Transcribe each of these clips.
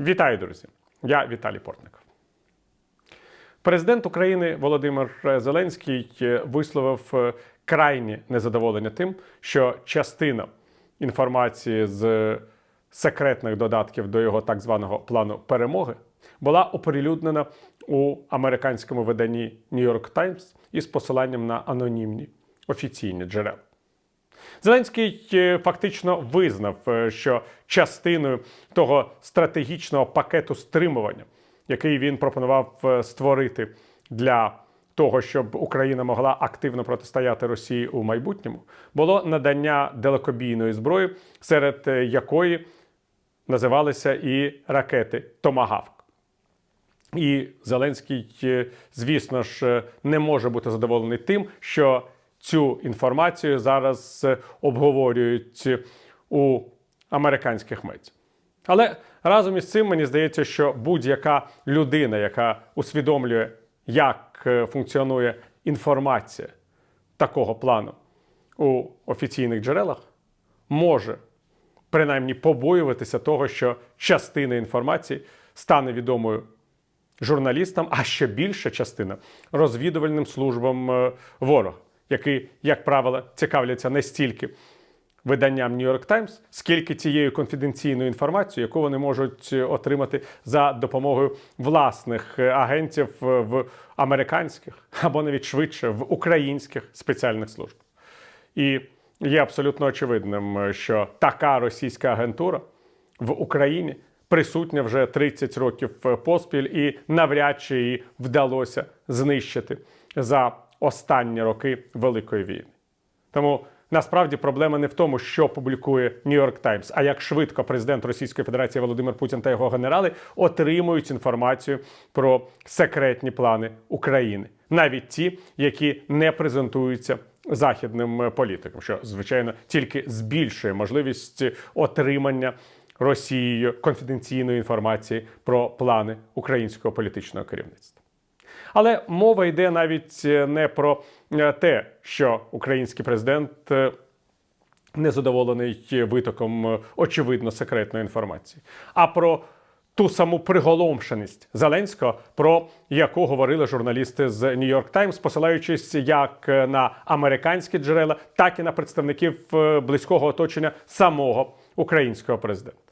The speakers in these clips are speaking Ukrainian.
Вітаю, друзі! Я Віталій Портников. Президент України Володимир Зеленський висловив е, крайнє незадоволення тим, що частина інформації з секретних додатків до його так званого плану перемоги була оприлюднена у американському виданні New York Times із посиланням на анонімні офіційні джерела. Зеленський е, фактично визнав, е, що частиною того стратегічного пакету стримування, який він пропонував е, створити для того, щоб Україна могла активно протистояти Росії у майбутньому, було надання далекобійної зброї, серед якої називалися і ракети Томагавк. І Зеленський, звісно ж, не може бути задоволений тим, що цю інформацію зараз обговорюють у американських медіа. Але разом із цим мені здається, що будь-яка людина, яка усвідомлює, як е, функціонує інформація такого плану у офіційних джерелах, може принаймні побоюватися того, що частина інформації стане відомою журналістам, а ще більша частина розвідувальним службам е, ворога, які, як правило, цікавляться не стільки виданням New York Times, скільки тією конфіденційною інформацією, яку вони можуть отримати за допомогою власних е, агентів е, в американських або навіть швидше в українських спеціальних службах. І є абсолютно очевидним, е, що така російська агентура в Україні присутня вже 30 років поспіль, і навряд чи її вдалося знищити за останні роки Великої війни. Тому насправді проблема не в тому, що публікує York Times, а як швидко президент Російської Федерації Володимир Путін та його генерали отримують інформацію про секретні плани України, навіть ті, які не презентуються західним політикам, що звичайно тільки збільшує можливість отримання Росією конфіденційної інформації про плани українського політичного керівництва. Але мова йде навіть е, не про е, те, що український президент е, незадоволений витоком очевидно секретної інформації, а про ту саму приголомшеність Зеленського, про яку говорили журналісти з York Times, посилаючись як на американські джерела, так і на представників близького оточення самого українського президента.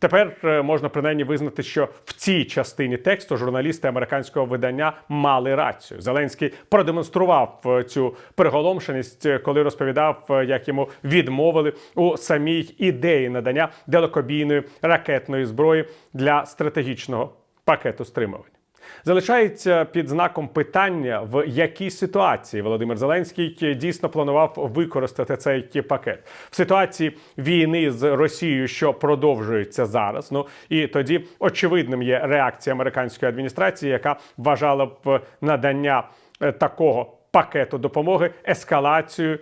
Тепер е, можна принаймні визнати, що в цій частині тексту журналісти американського видання мали рацію. Зеленський продемонстрував е, цю приголомшеність, е, коли розповідав, як йому відмовили у самій ідеї надання далекобійної ракетної зброї для стратегічного пакету стримування. Залишається під знаком питання, в якій ситуації Володимир Зеленський дійсно планував використати цей пакет в ситуації війни з Росією, що продовжується зараз. Ну і тоді очевидним є реакція американської адміністрації, яка вважала б надання е, такого пакету допомоги ескалацією,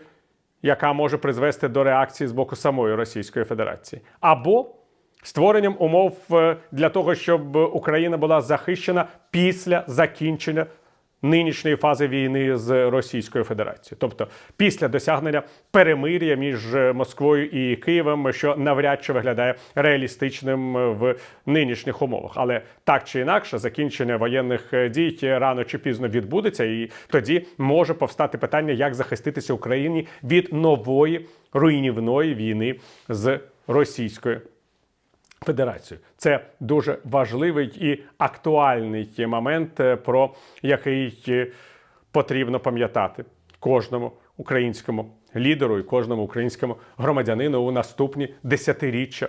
яка може призвести до реакції з боку самої Російської Федерації, або створенням умов е, для того, щоб Україна була захищена після закінчення нинішньої фази війни з Російською Федерацією, тобто після досягнення перемир'я між е, Москвою і Києвом, що навряд чи виглядає реалістичним е, в нинішніх умовах. Але так чи інакше, закінчення воєнних дій рано чи пізно відбудеться, і тоді може повстати питання, як захиститися Україні від нової руйнівної війни з Російською Федерацію. Це дуже важливий і актуальний момент, е, про який е, потрібно пам'ятати кожному українському лідеру і кожному українському громадянину у наступні десятиріччя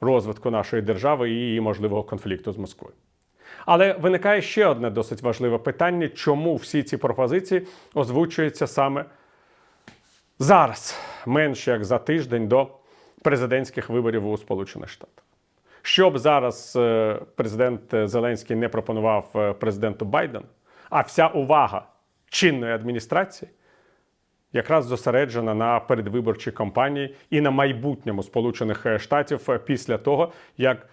розвитку нашої держави і можливого конфлікту з Москвою. Але виникає ще одне досить важливе питання: чому всі ці пропозиції озвучуються саме зараз, менше як за тиждень до президентських виборів у Сполучених Штатах. Що б зараз е, президент Зеленський не пропонував е, президенту Байдену, а вся увага чинної адміністрації якраз зосереджена на передвиборчій кампанії і на майбутньому Сполучених Штатів після того, як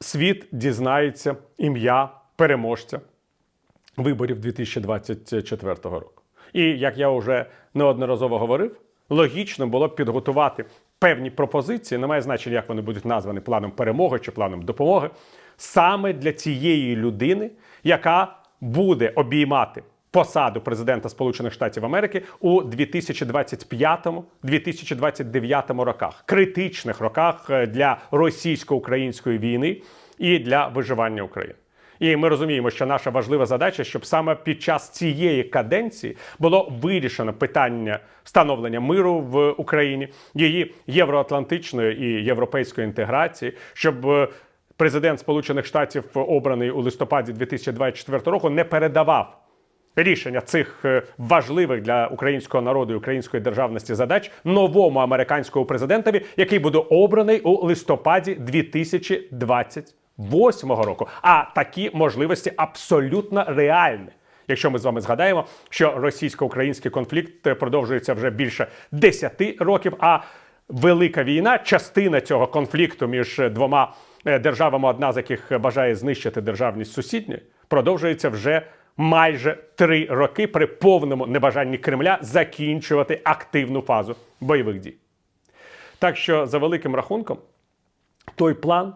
світ дізнається ім'я переможця виборів 2024 року. І як я вже неодноразово говорив, логічно було б підготувати певні пропозиції, немає значення, як вони будуть названі планом перемоги чи планом допомоги, саме для цієї людини, яка буде обіймати посаду президента Сполучених Штатів Америки у 2025-2029 роках, критичних роках е, для російсько-української війни і для виживання України. І ми розуміємо, що наша важлива задача, щоб саме під час цієї каденції було вирішено питання встановлення миру в Україні, її євроатлантичної і європейської інтеграції, щоб е, президент Сполучених Штатів, обраний у листопаді 2024 року, не передавав рішення цих е, важливих для українського народу і української державності задач новому американському президентові, який буде обраний у листопаді 2028 року. А такі можливості абсолютно реальні. Якщо ми з вами згадаємо, що російсько-український конфлікт е, продовжується вже більше 10 років, а велика війна, частина цього конфлікту між двома е, державами, одна з яких бажає знищити державність сусідньої, продовжується вже майже три роки при повному небажанні Кремля закінчувати активну фазу бойових дій. Так що, за великим рахунком, той план,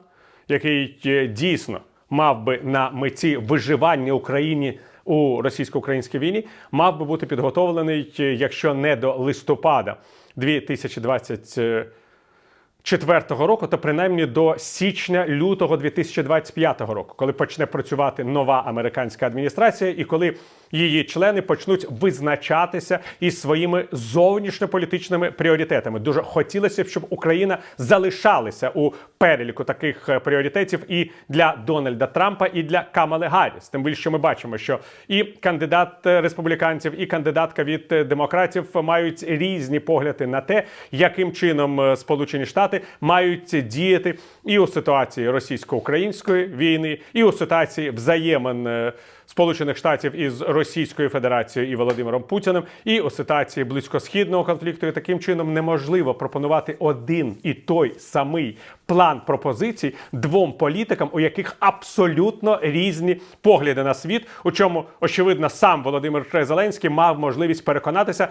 який е, дійсно мав би на меті виживання Україні у російсько-українській війні, мав би бути підготовлений, е, якщо не до листопада 2024 року, то принаймні до січня-лютого 2025 року, коли почне працювати нова американська адміністрація, і коли її члени почнуть визначатися із своїми зовнішньополітичними пріоритетами. Дуже хотілося б, щоб Україна залишалася у переліку таких е, пріоритетів і для Дональда Трампа, і для Камали Гарріс. Тим більше ми бачимо, що і кандидат е, республіканців, і кандидатка від е, демократів мають різні погляди на те, яким чином Сполучені Штати мають діяти і у ситуації російсько-української війни, і у ситуації взаємин. Сполучених Штатів із Російською Федерацією і Володимиром Путіним, і у ситуації близькосхідного конфлікту. І таким чином неможливо пропонувати один і той самий план пропозицій двом політикам, у яких абсолютно різні погляди на світ. У чому очевидно сам Володимир Зеленський мав можливість переконатися.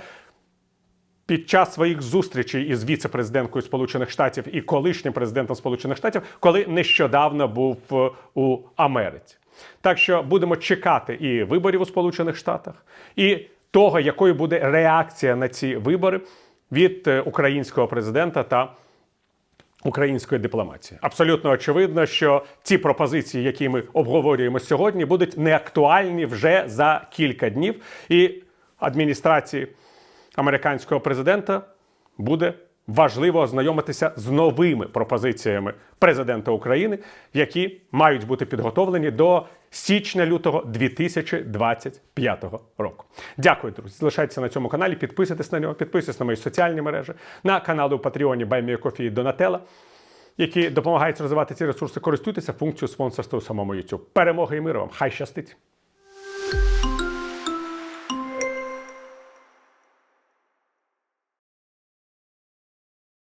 Під час своїх зустрічей із віце-президенткою Сполучених Штатів і колишнім президентом Сполучених Штатів, коли нещодавно був е, у Америці. Так що будемо чекати і виборів у Сполучених Штатах, і того, якою буде реакція на ці вибори від е, українського президента та української дипломатії. Абсолютно очевидно, що ці пропозиції, які ми обговорюємо сьогодні, будуть неактуальні вже за кілька днів, і адміністрації американського президента буде важливо ознайомитися з новими пропозиціями президента України, які мають бути підготовлені до січня-лютого 2025 року. Дякую, друзі. Залишайтеся на цьому каналі, підписуйтесь на нього, підписуйтесь на мої соціальні мережі, на канали у Патреоні Баймієкофі і Донателла, які допомагають розвивати ці ресурси. Користуйтеся функцією спонсорства у самому YouTube. Перемоги і миру вам! Хай щастить!